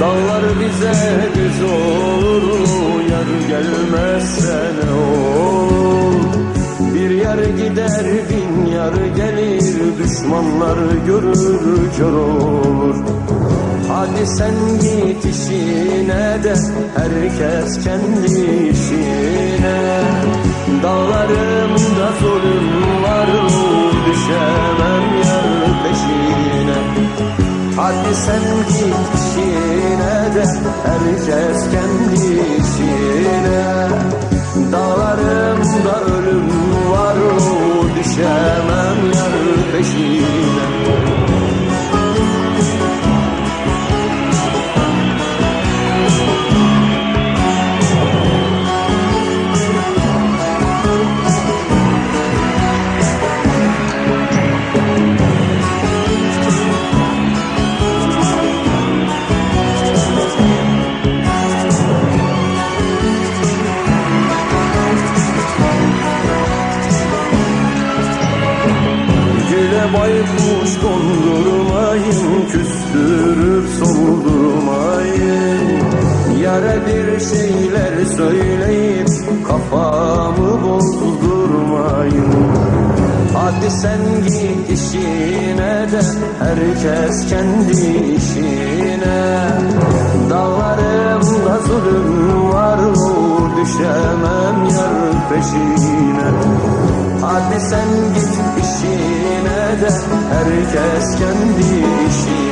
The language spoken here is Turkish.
Dağlar bize düz olur Yar gelmezse ne olur? Bir yer gider bin yar gelir Düşmanlar görür kör olur. Hadi sen git işine de Herkes kendi işine de Herkes kendi işine Dağlarımda ölüm var Düşemem yar peşine baykuş kondurmayın Küstürüp soldurmayın Yara bir şeyler söyleyip Kafamı bozdurmayın. Hadi sen git işine de Herkes kendi işine. Dağlarımda zulüm var Düşemem yar peşine. Hadi sen git de Herkes kendi işine